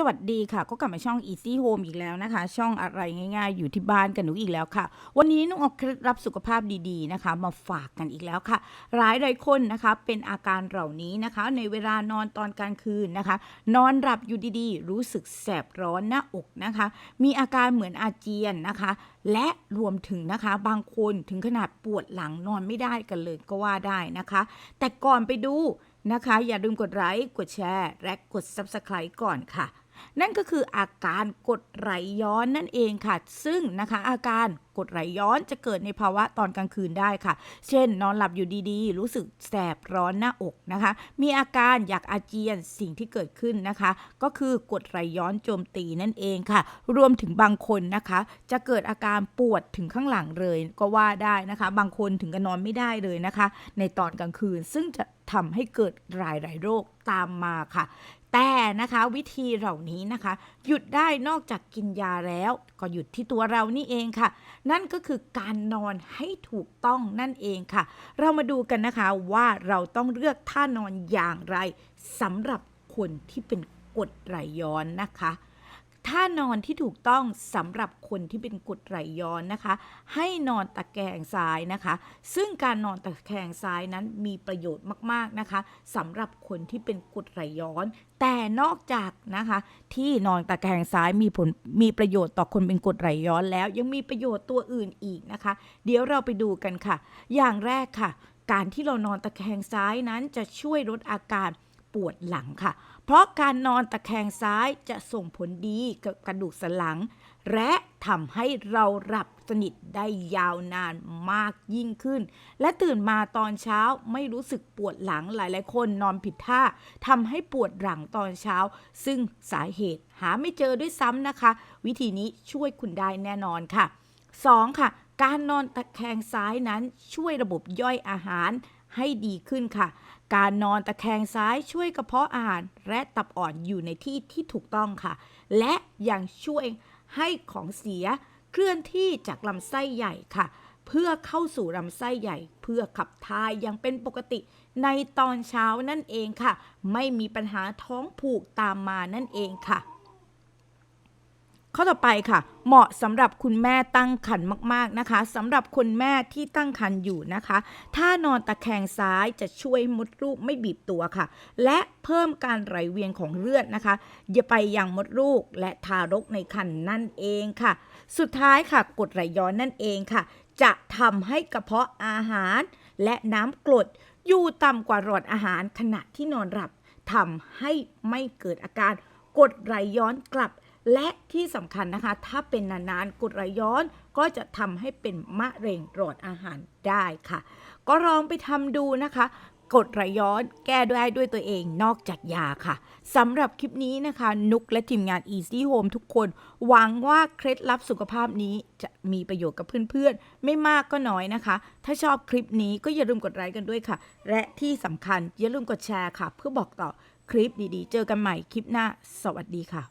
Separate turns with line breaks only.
สวัสดีค่ะ ก็กลับมาช่อง Easy Home อีกแล้วนะคะ ช่องอะไรง่ายๆ อยู่ที่บ้านกันหนูอีกแล้วค่ะ วันนี้นุ้งเอาเคล็ดลับสุขภาพดีๆนะคะ มาฝากกันอีกแล้วค่ะ หลายหลายคนนะคะเป็นอาการเหล่านี้นะคะ ในเวลานอนตอนกลางคืนนะคะ นอนหลับอยู่ดีๆ รู้สึกแสบร้อนหน้าอกนะคะ มีอาการเหมือนอาเจียนนะคะ และรวมถึงนะคะบางคนถึงขนาดปวดหลังนอนไม่ได้กันเลยก็ว่าได้นะคะ แต่ก่อนไปดูนะคะ อย่าลืมกดไลค์กดแชร์ และกด Subscribe ก่อนค่ะ นั่นก็คืออาการกดไหลย้อนนั่นเองค่ะ ซึ่งนะคะอาการกดไหลย้อนจะเกิดในภาวะตอนกลางคืนได้ค่ะ เช่น นอนหลับอยู่ดีๆ รู้สึกแสบร้อนหน้าอกนะคะ มีอาการอยากอาเจียนสิ่งที่เกิดขึ้นนะคะ ก็คือกดไหลย้อนโจมตีนั่นเองค่ะ รวมถึงบางคนนะคะ จะเกิดอาการปวดถึงข้างหลังเลยก็ว่าได้นะคะ บางคนถึงกับนอนไม่ได้เลยนะคะ ในตอนกลางคืนซึ่งจะทำให้เกิดหลายหลายๆโรคตามมาค่ะ แต่นะคะวิธีเหล่านี้นะคะ หยุดได้นอกจากกินยาแล้ว ก็หยุดที่ตัวเรานี่เองค่ะ นั่นก็คือการนอนให้ถูกต้องนั่นเองค่ะ เรามาดูกันนะคะว่าเราต้องเลือกท่านอนอย่างไรสำหรับคนที่เป็นกรดไหลย้อนนะคะ ท่านอนที่ถูกต้องสำหรับคนที่เป็นกรดไหลย้อนนะคะ ให้นอนตะแคงซ้ายนะคะ ซึ่งการนอนตะแคงซ้ายนั้นมีประโยชน์มากๆนะคะสำหรับคนที่เป็นกรดไหลย้อน แต่นอกจากนะคะ ที่นอนตะแคงซ้ายมีผลมีประโยชน์ต่อคนเป็นกรดไหลย้อนแล้ว ยังมีประโยชน์ตัวอื่นอีกนะคะ เดี๋ยวเราไปดูกันค่ะ อย่างแรกค่ะ การที่เรานอนตะแคงซ้ายนั้นจะช่วยลดอาการ ปวดหลังค่ะ เพราะการนอนตะแคงซ้ายจะส่งผลดีกับกระดูกสันหลัง และทำให้เราหลับสนิทได้ยาวนานมากยิ่งขึ้น และตื่นมาตอนเช้าไม่รู้สึกปวดหลังหลายๆ คนนอนผิดท่าทำให้ปวดหลังตอนเช้า ซึ่งสาเหตุหาไม่เจอด้วยซ้ำนะคะ วิธีนี้ช่วยคุณได้แน่นอนค่ะ 2. ค่ะ การนอนตะแคงซ้ายนั้นช่วยระบบย่อยอาหารให้ดีขึ้นค่ะ การนอนตะแคงซ้ายช่วยกระเพาะอาหารและตับอ่อนอยู่ในที่ที่ถูกต้องค่ะ และยังช่วยให้ของเสียเคลื่อนที่จากลำไส้ใหญ่ค่ะ เพื่อเข้าสู่ลำไส้ใหญ่ เพื่อขับถ่ายยังเป็นปกติในตอนเช้านั่นเองค่ะ ไม่มีปัญหาท้องผูกตามมานั่นเองค่ะ ข้อต่อไปค่ะ เหมาะสำหรับคุณแม่ตั้งครรภ์มาก ๆนะคะสำหรับคุณแม่ที่ตั้งครรภ์อยู่นะคะ ถ้านอนตะแคงซ้ายจะช่วยมดลูกไม่บีบตัวค่ะ และเพิ่มการไหลเวียนของเลือดนะคะอย่าไปยังมดลูกและทารกในครรภ์นั่นเองค่ะ สุดท้ายค่ะกดไหลย้อนนั่นเองค่ะ จะทำให้กระเพาะอาหาร และน้ำกรดอยู่ต่ำกว่าหลอดอาหารขณะที่นอนหลับทำให้ไม่เกิดอาการกดไหลย้อนกลับ และที่สำคัญนะคะ ถ้าเป็นนานๆกรดไหลย้อนก็จะทำให้เป็นมะเร็งหลอดอาหารได้ค่ะ ก็ลองไปทำดูนะคะกดไหลย้อนแก้ได้ด้วยตัวเองนอกจากยาค่ะสำหรับคลิปนี้นะคะ นุกและทีมงาน Easy Home ทุกคน หวังว่าเคล็ดลับสุขภาพนี้จะมีประโยชน์กับเพื่อนๆ ไม่มากก็น้อยนะคะ ถ้าชอบคลิปนี้ก็อย่าลืมกดไลค์กันด้วยค่ะ และที่สำคัญอย่าลืมกดแชร์ค่ะ เพื่อบอกต่อคลิปดีๆ เจอกันใหม่คลิปหน้า สวัสดีค่ะ